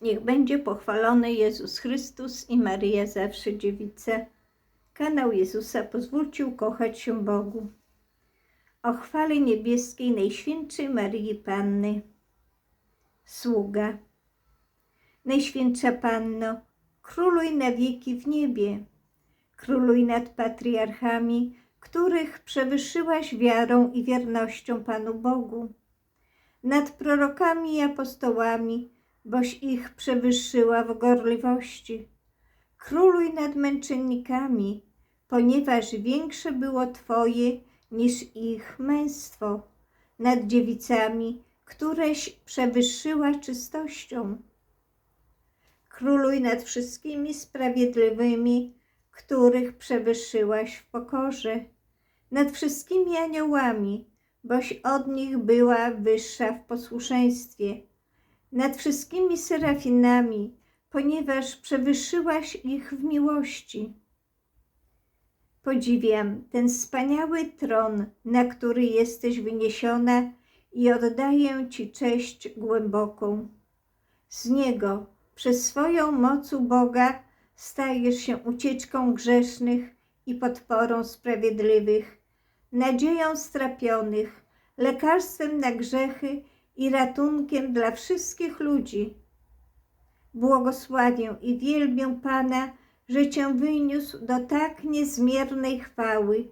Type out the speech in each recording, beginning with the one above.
Niech będzie pochwalony Jezus Chrystus i Maryja zawsze dziewica. Kanał Jezusa pozwólcie ukochać się Bogu. O chwale niebieskiej Najświętszej Maryi Panny. Sługa. Najświętsza Panno, króluj na wieki w niebie. Króluj nad patriarchami, których przewyższyłaś wiarą i wiernością Panu Bogu. Nad prorokami i apostołami, boś ich przewyższyła w gorliwości. Króluj nad męczennikami, ponieważ większe było Twoje niż ich męstwo. Nad dziewicami, któreś przewyższyła czystością. Króluj nad wszystkimi sprawiedliwymi, których przewyższyłaś w pokorze. Nad wszystkimi aniołami, boś od nich była wyższa w posłuszeństwie nad wszystkimi serafinami, ponieważ przewyższyłaś ich w miłości. Podziwiam ten wspaniały tron, na który jesteś wyniesiona i oddaję Ci cześć głęboką. Z niego, przez swoją mocu Boga, stajesz się ucieczką grzesznych i podporą sprawiedliwych, nadzieją strapionych, lekarstwem na grzechy i ratunkiem dla wszystkich ludzi. Błogosławię i wielbię Pana, że Cię wyniósł do tak niezmiernej chwały,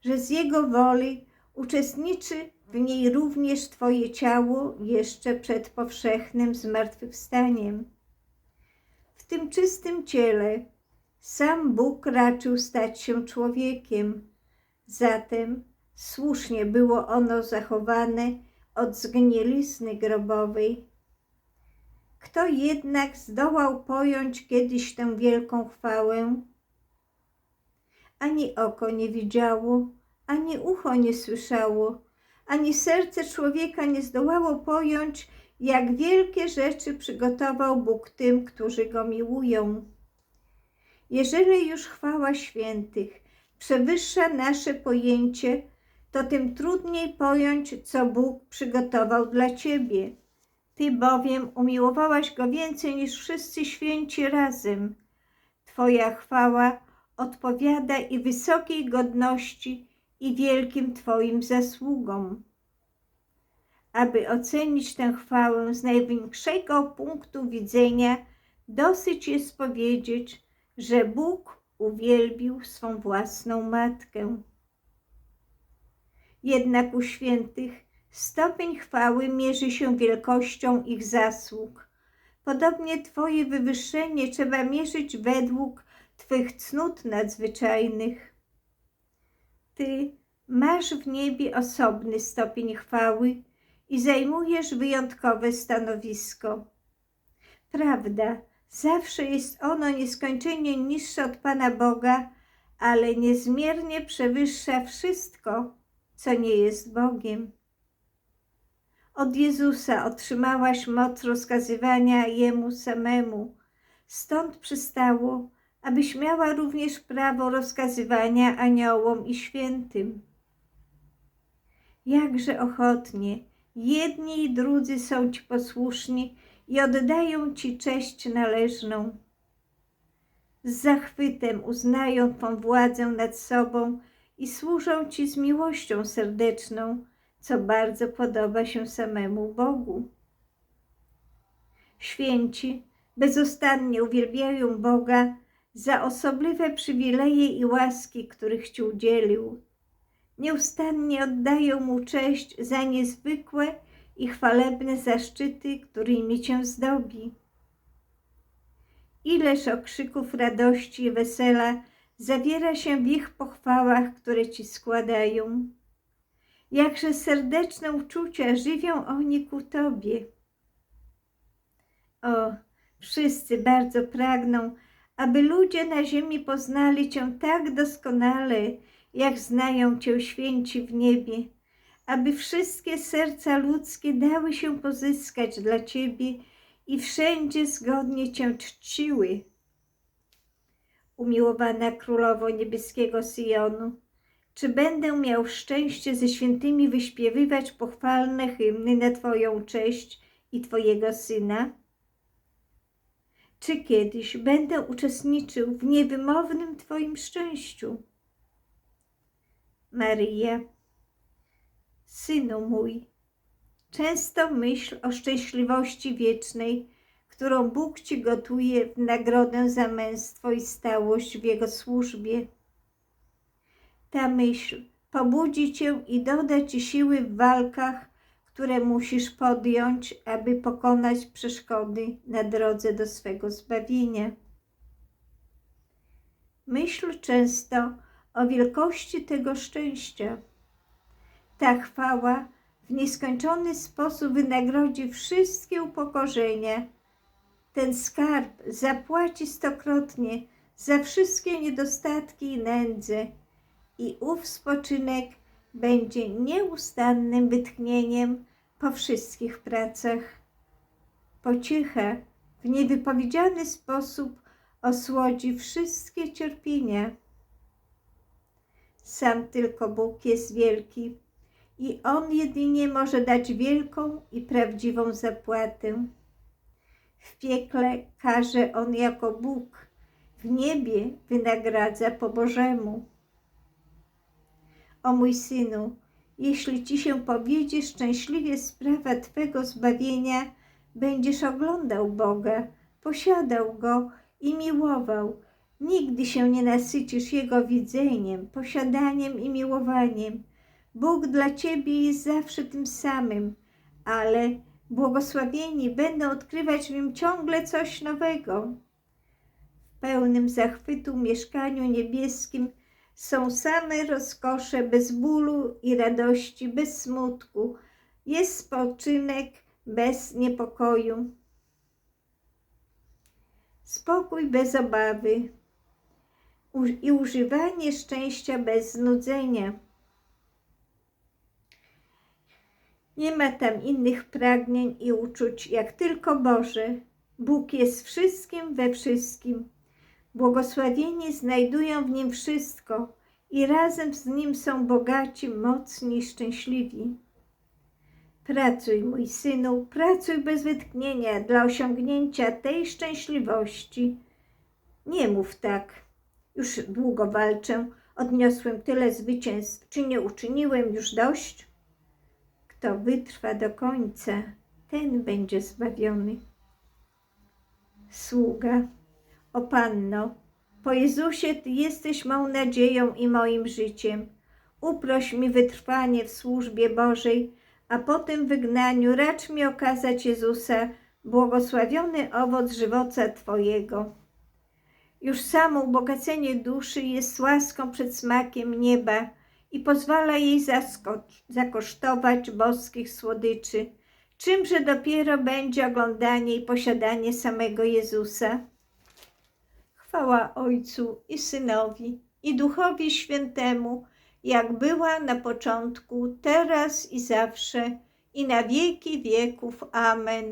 że z Jego woli uczestniczy w niej również Twoje ciało jeszcze przed powszechnym zmartwychwstaniem. W tym czystym ciele sam Bóg raczył stać się człowiekiem, zatem słusznie było ono zachowane od zgnilizny grobowej. Kto jednak zdołał pojąć kiedyś tę wielką chwałę? Ani oko nie widziało, ani ucho nie słyszało, ani serce człowieka nie zdołało pojąć, jak wielkie rzeczy przygotował Bóg tym, którzy Go miłują. Jeżeli już chwała świętych przewyższa nasze pojęcie, to tym trudniej pojąć, co Bóg przygotował dla Ciebie. Ty bowiem umiłowałaś Go więcej niż wszyscy święci razem. Twoja chwała odpowiada i wysokiej godności, i wielkim Twoim zasługom. Aby ocenić tę chwałę z największego punktu widzenia, dosyć jest powiedzieć, że Bóg uwielbił swą własną matkę. Jednak u świętych stopień chwały mierzy się wielkością ich zasług. Podobnie Twoje wywyższenie trzeba mierzyć według Twych cnót nadzwyczajnych. Ty masz w niebie osobny stopień chwały i zajmujesz wyjątkowe stanowisko. Prawda, zawsze jest ono nieskończenie niższe od Pana Boga, ale niezmiernie przewyższa wszystko, co nie jest Bogiem. Od Jezusa otrzymałaś moc rozkazywania Jemu samemu. Stąd przystało, abyś miała również prawo rozkazywania aniołom i świętym. Jakże ochotnie jedni i drudzy są Ci posłuszni i oddają Ci cześć należną. Z zachwytem uznają Twą władzę nad sobą i służą Ci z miłością serdeczną, co bardzo podoba się samemu Bogu. Święci bezustannie uwielbiają Boga za osobliwe przywileje i łaski, których Ci udzielił. Nieustannie oddają Mu cześć za niezwykłe i chwalebne zaszczyty, którymi Cię zdobi. Ileż okrzyków radości i wesela zawiera się w ich pochwałach, które Ci składają. Jakże serdeczne uczucia żywią oni ku Tobie. O, wszyscy bardzo pragną, aby ludzie na ziemi poznali Cię tak doskonale, jak znają Cię święci w niebie, aby wszystkie serca ludzkie dały się pozyskać dla Ciebie i wszędzie zgodnie Cię czciły umiłowana królowo niebieskiego Syjonu, czy będę miał szczęście ze świętymi wyśpiewywać pochwalne hymny na Twoją cześć i Twojego Syna? czy kiedyś będę uczestniczył w niewymownym Twoim szczęściu. Maryja, Synu mój, często myśl o szczęśliwości wiecznej, którą Bóg Ci gotuje w nagrodę za męstwo i stałość w Jego służbie. Ta myśl pobudzi Cię i doda Ci siły w walkach, które musisz podjąć, aby pokonać przeszkody na drodze do swego zbawienia. Myśl często o wielkości tego szczęścia. Ta chwała w nieskończony sposób wynagrodzi wszystkie upokorzenia. Ten skarb zapłaci stokrotnie za wszystkie niedostatki i nędzę i ów spoczynek będzie nieustannym wytchnieniem po wszystkich pracach. Pociecha w niewypowiedziany sposób osłodzi wszystkie cierpienia. Sam tylko Bóg jest wielki i On jedynie może dać wielką i prawdziwą zapłatę. W piekle karze On jako Bóg, w niebie wynagradza po Bożemu. O mój synu, jeśli ci się powiedzie szczęśliwie sprawa Twego zbawienia, będziesz oglądał Boga, posiadał Go i miłował. Nigdy się nie nasycisz Jego widzeniem, posiadaniem i miłowaniem. Bóg dla Ciebie jest zawsze tym samym, ale błogosławieni będą odkrywać w Nim ciągle coś nowego. W pełnym zachwytu mieszkaniu niebieskim są same rozkosze bez bólu i radości, bez smutku. Jest spoczynek bez niepokoju. Spokój bez obawy i używanie szczęścia bez znudzenia. Nie ma tam innych pragnień i uczuć jak tylko Boże. Bóg jest wszystkim we wszystkim. Błogosławieni znajdują w Nim wszystko i razem z Nim są bogaci, mocni szczęśliwi. Pracuj, mój synu, pracuj bez wytchnienia dla osiągnięcia tej szczęśliwości. Nie mów tak. Już długo walczę, odniosłem tyle zwycięstw. Czy nie uczyniłem już dość? Kto wytrwa do końca, ten będzie zbawiony. Sługa. O Panno, po Jezusie Ty jesteś mą nadzieją i moim życiem. Uproś mi wytrwanie w służbie Bożej, a po tym wygnaniu racz mi okazać Jezusa, błogosławiony owoc żywota Twojego. Już samo ubogacenie duszy jest łaską przed smakiem nieba i pozwala jej zakosztować boskich słodyczy, czymże dopiero będzie oglądanie i posiadanie samego Jezusa. Chwała Ojcu i Synowi i Duchowi Świętemu, jak była na początku, teraz i zawsze, i na wieki wieków. Amen.